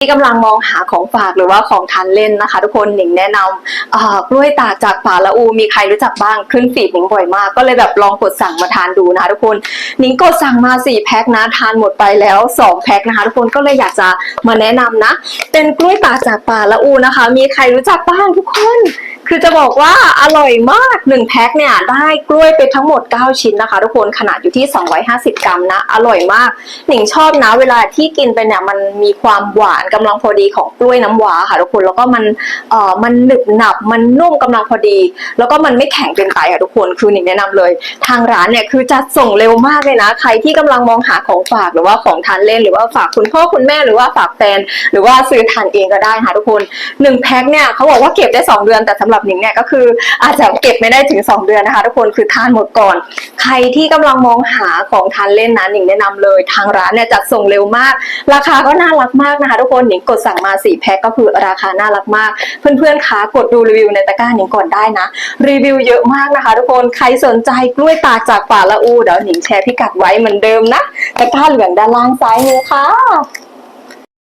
ที่กำลังมองหาของฝากหรือว่าของทานเล่นนะคะ ทุกคนหนิงแนะนำกล้วยตากจากป่าละอู มีใครรู้จักบ้างขึ้นฟีดนิงบ่อยมาก ก็เลยแบบลองกดสั่งมาทานดูนะคะทุกคนหนิงกดสั่งมา4แพ็คนะทานหมดไปแล้ว2แพ็คนะคะทุกคนก็เลยอยากจะมาแนะนำนะ เป็นกล้วยตากจากป่าละอูนะคะ มีใครรู้จักบ้างทุกคนคือจะบอกว่าอร่อยมาก 1 แพ็คเนี่ย ได้กล้วยไปทั้งหมด 9 ชิ้นนะคะ ทุกคนขนาดอยู่ที่ 250 กรัมนะ อร่อยมาก หนิงชอบนะ เวลาที่กินไปเนี่ย มันมีความหวานกำลังพอดีของกล้วยน้ำว้าค่ะ ทุกคนแล้วก็มันเอ่อมันหนึบหนับมันนุ่มกำลังพอดี แล้วก็มันไม่แข็งเกินไปค่ะทุกคนคือหนิงแนะนำเลย ทางร้านเนี่ยคือจะส่งเร็วมากเลยนะ ใครที่กำลังมองหาของฝากหรือว่าของทานเล่นหรือว่าฝากคุณพ่อคุณแม่หรือว่าฝากแฟน หรือว่าซื้อทานเองก็ได้ค่ะทุกคนหนึ่งแพ็คเนี่ยเขาบอกว่าเก็บได้สองเดือนแต่สำหรับหนิงเนี่ยก็คืออาจจะเก็บไม่ได้ถึง 2 เดือนนะคะ ทุกคนคือทานหมดก่อน ใครที่กำลังมองหาของทานเล่นนะหนิงแนะนำเลย ทางร้านเนี่ยจัดส่งเร็วมาก ราคาก็น่ารักมากนะคะ ทุกคนหนิงกดสั่งมา4แพ็คก็คือราคาน่ารักมาก เพื่อนๆคะกดดูรีวิวในตะกร้าหนิงก่อนได้นะ รีวิวเยอะมากนะคะ ทุกคนใครสนใจกล้วยตากจากป่าละอูเดี๋ยวหนิงแชร์พิกัดไว้เหมือนเดิมนะตะกร้าเหลืองด้านล่างซ้ายมือค่ะ